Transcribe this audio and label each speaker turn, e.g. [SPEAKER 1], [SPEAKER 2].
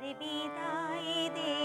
[SPEAKER 1] বিদায় দে